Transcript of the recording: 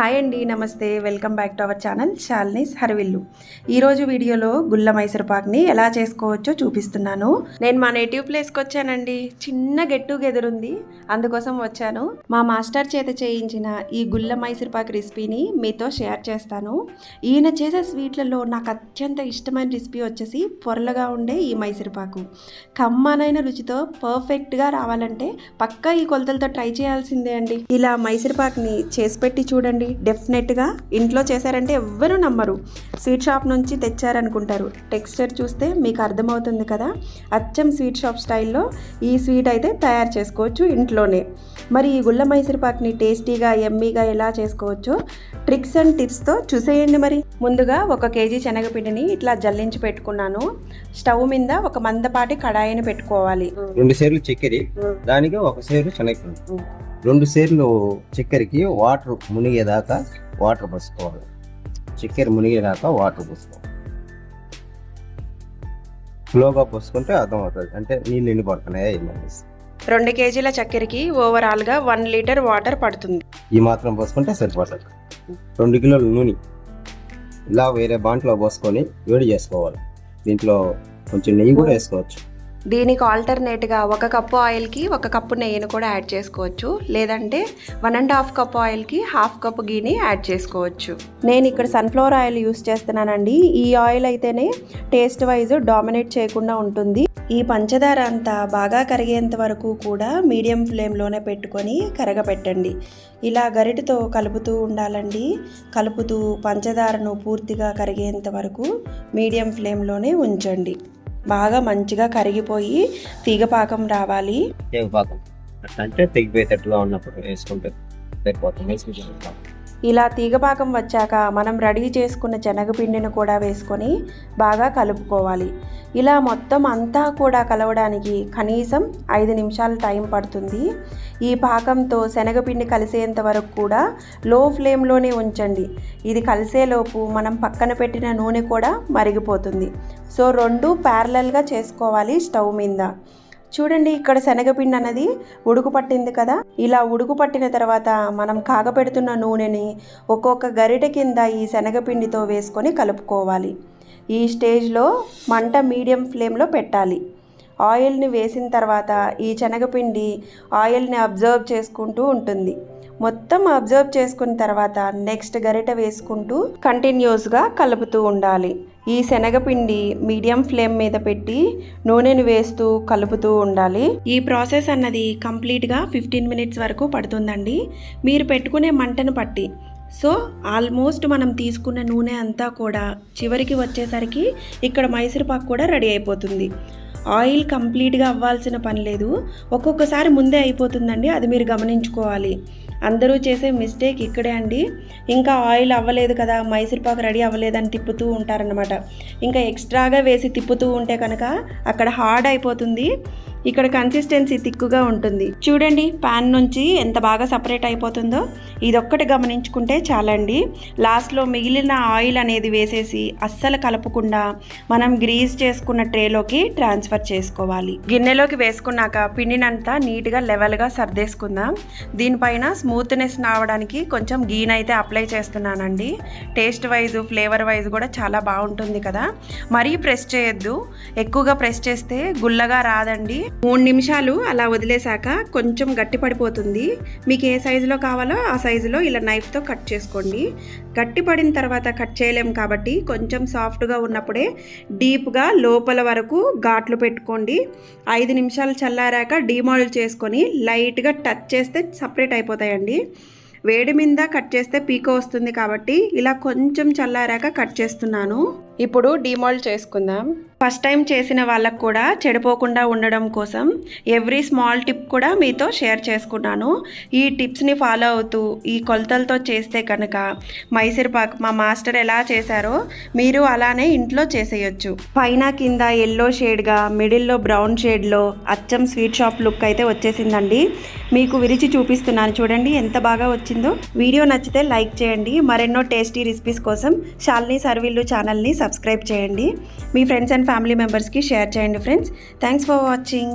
Hi అండి నమస్తే. Welcome back to our channel Shalini's Harivillu. ఈరోజు వీడియోలో గుల్ల మైసూరుపాక్ని ఎలా చేసుకోవచ్చో చూపిస్తున్నాను. నేను మా నేటివ్ ప్లేస్కి వచ్చానండి. చిన్న గెట్ టుగెదర్ ఉంది. అందుకోసం వచ్చాను. మా మాస్టర్ చేత చేయించిన ఈ గుల్ల మైసూరుపాక్ రెసిపీని మీతో షేర్ చేస్తాను. ఈయన చేసే స్వీట్లలో నాకు అత్యంత ఇష్టమైన రెసిపీ వచ్చేసి పొరలుగా ఉండే ఈ మైసూర్పాకు కమ్మనైన రుచితో పర్ఫెక్ట్గా రావాలంటే పక్కా ఈ కొలతలతో ట్రై చేయాల్సిందే అండి. ఇలా మైసూరుపాక్ని చేసి పెట్టి చూడండి. డెఫినెట్గా ఇంట్లో చేశారంటే ఎవ్వరూ నమ్మరు. స్వీట్ షాప్ నుంచి తెచ్చారనుకుంటారు. టెక్స్చర్ చూస్తే మీకు అర్థమవుతుంది కదా? అచ్చం స్వీట్ షాప్ స్టైల్లో ఈ స్వీట్ అయితే తయారు చేసుకోవచ్చు ఇంట్లోనే. మరి ఈ గుల్ల మైసూర్పాక్ని టేస్టీగా ఎమ్మీగా ఎలా చేసుకోవచ్చో ట్రిక్స్ అండ్ టిప్స్తో చూసేయండి మరి. ముందుగా ఒక కేజీ శనగపిండిని ఇట్లా జల్లించి పెట్టుకున్నాను. స్టవ్ మీద ఒక మందపాటి కడాయిని పెట్టుకోవాలి. రెండు సేర్లు చక్కెర దానికి ఒక సేరు శనగపిండి. రెండు సేర్లు చక్కెరకి వాటర్ మునిగేదాకా వాటర్ పోసుకోవాలి. చక్కెర మునిగేదాకా వాటర్ పోసుకోవాలి. స్లోగా పోసుకుంటే అర్థం అవుతుంది అంటే నీళ్ళు ఎండి పడుతున్నాయా రెండు కేజీల చక్కెరకి ఓవరాల్గా వన్ లీటర్ వాటర్ పడుతుంది. ఈ మాత్రం పోసుకుంటే సరిపడుతుంది రెండు కిలోల నూనె ఇలా వేరే బాంట్లో పోసుకొని వేడి చేసుకోవాలి. దీంట్లో కొంచెం నెయ్యి కూడా వేసుకోవచ్చు. దీనికి ఆల్టర్నేట్గా ఒక కప్పు ఆయిల్కి ఒక కప్పు నెయ్యిని కూడా యాడ్ చేసుకోవచ్చు. లేదంటే వన్ అండ్ హాఫ్ కప్ ఆయిల్కి హాఫ్ కప్ గీని యాడ్ చేసుకోవచ్చు. నేను ఇక్కడ సన్ఫ్లవర్ ఆయిల్ యూస్ చేస్తున్నానండి. ఈ ఆయిల్ అయితేనే టేస్ట్ వైజ్ డామినేట్ చేయకుండా ఉంటుంది. ఈ పంచదార అంతా బాగా కరిగేంత వరకు కూడా మీడియం ఫ్లేమ్లోనే పెట్టుకొని కరగపెట్టండి. ఇలా గరిటతో కలుపుతూ ఉండాలండి. కలుపుతూ పంచదారను పూర్తిగా కరిగేంత వరకు మీడియం ఫ్లేమ్లోనే ఉంచండి. బాగా మంచిగా కరిగిపోయి తీగపాకం రావాలి. అట్లా అంటే తెగిపోయేటట్టుగా ఉన్నప్పుడు వేసుకుంటే సరిపోతుంది. ఇలా తీగపాకం వచ్చాక మనం రెడీ చేసుకున్న శనగపిండిని కూడా వేసుకొని బాగా కలుపుకోవాలి. ఇలా మొత్తం అంతా కూడా కలవడానికి కనీసం ఐదు నిమిషాలు టైం పడుతుంది. ఈ పాకంతో శనగపిండి కలిసేంత వరకు కూడా లో ఫ్లేమ్లోనే ఉంచండి. ఇది కలిసేలోపు మనం పక్కన పెట్టిన నూనె కూడా మరిగిపోతుంది. సో రెండు ప్యారలల్గా చేసుకోవాలి స్టవ్ మీద. చూడండి ఇక్కడ శనగపిండి అన్నది ఉడుకు పట్టింది కదా. ఇలా ఉడుకు పట్టిన తర్వాత మనం కాగపెడుతున్న నూనెని ఒక్కొక్క గరిటె కింద ఈ శనగపిండితో వేసుకొని కలుపుకోవాలి. ఈ స్టేజ్లో మంట మీడియం ఫ్లేమ్లో పెట్టాలి. ఆయిల్ని వేసిన తర్వాత ఈ శనగపిండి ఆయిల్ని అబ్జర్వ్ చేసుకుంటూ ఉంటుంది. మొత్తం అబ్జర్వ్ చేసుకున్న తర్వాత నెక్స్ట్ గరిట వేసుకుంటూ కంటిన్యూస్గా కలుపుతూ ఉండాలి. ఈ శనగపిండి మీడియం ఫ్లేమ్ మీద పెట్టి నూనెను వేస్తూ కలుపుతూ ఉండాలి. ఈ ప్రాసెస్ అన్నది కంప్లీట్గా ఫిఫ్టీన్ మినిట్స్ వరకు పడుతుందండి. మీరు పెట్టుకునే మంటను పట్టి. సో ఆల్మోస్ట్ మనం తీసుకున్న నూనె అంతా కూడా చివరికి వచ్చేసరికి ఇక్కడ మైసూరుపాకు కూడా రెడీ అయిపోతుంది. ఆయిల్ కంప్లీట్గా అవ్వాల్సిన పని లేదు. ఒక్కొక్కసారి ముందే అయిపోతుందండి అది మీరు గమనించుకోవాలి. అందరూ చేసే మిస్టేక్ ఇక్కడే అండి. ఇంకా ఆయిల్ అవ్వలేదు కదా మైసూర్పాకు రెడీ అవ్వలేదని తిప్పుతూ ఉంటారనమాట ఇంకా ఎక్స్ట్రాగా వేసి తిప్పుతూ ఉంటే కనుక అక్కడ హార్డ్ అయిపోతుంది. ఇక్కడ కన్సిస్టెన్సీ తిక్కుగా ఉంటుంది. చూడండి ప్యాన్ నుంచి ఎంత బాగా సపరేట్ అయిపోతుందో. ఇదొక్కటి గమనించుకుంటే చాలండి. లాస్ట్లో మిగిలిన ఆయిల్ అనేది వేసేసి అస్సలు కలపకుండా మనం గ్రీజ్ చేసుకున్న ట్రేలోకి ట్రాన్స్ఫర్ చేసుకోవాలి. గిన్నెలోకి వేసుకున్నాక పిండినంతా నీట్గా లెవెల్గా సర్దేసుకుందాం. దీనిపైన స్మూత్నెస్ రావడానికి కొంచెం గీన్ అయితే అప్లై చేస్తున్నానండి. టేస్ట్ వైజ్ ఫ్లేవర్ వైజ్ కూడా చాలా బాగుంటుంది కదా. మరీ ప్రెస్ చేయొద్దు. ఎక్కువగా ప్రెస్ చేస్తే గుల్లగా రాదండి. మూడు నిమిషాలు అలా వదిలేశాక కొంచెం గట్టి పడిపోతుంది. మీకు ఏ సైజులో కావాలో ఆ సైజులో ఇలా నైఫ్తో కట్ చేసుకోండి. గట్టి పడిన తర్వాత కట్ చేయలేం కాబట్టి కొంచెం సాఫ్ట్గా ఉన్నప్పుడే డీప్గా లోపల వరకు ఘాట్లు పెట్టుకోండి. ఐదు నిమిషాలు చల్లారాక డీమాల్డ్ చేసుకొని లైట్గా టచ్ చేస్తే సపరేట్ అయిపోతాయండి. వేడి మీద కట్ చేస్తే పీక వస్తుంది కాబట్టి ఇలా కొంచెం చల్లారాక కట్ చేస్తున్నాను. ఇప్పుడు డిమాల్ట్ చేసుకుందాం. ఫస్ట్ టైం చేసిన వాళ్ళకు కూడా చెడిపోకుండా ఉండడం కోసం ఎవ్రీ స్మాల్ టిప్ కూడా మీతో షేర్ చేసుకున్నాను. ఈ టిప్స్ని ఫాలో అవుతూ ఈ కొలతలతో చేస్తే కనుక మైసూర్పాక్ మా మాస్టర్ ఎలా చేశారో మీరు అలానే ఇంట్లో చేసేయచ్చు. పైన కింద ఎల్లో షేడ్గా మిడిల్లో బ్రౌన్ షేడ్లో అచ్చం స్వీట్ షాప్ లుక్ అయితే వచ్చేసిందండి. మీకు విరిచి చూపిస్తున్నాను చూడండి ఎంత బాగా వచ్చిందో. వీడియో నచ్చితే లైక్ చేయండి. మరెన్నో టేస్టీ రెసిపీస్ కోసం శాలిని సర్వీళ్ళు ఛానల్ని సబ్స్క్రైబ్ చేయండి. మీ ఫ్రెండ్స్ అండ్ ఫ్యామిలీ మెంబర్స్కి షేర్ చేయండి ఫ్రెండ్స్ థ్యాంక్స్ ఫర్ వాచింగ్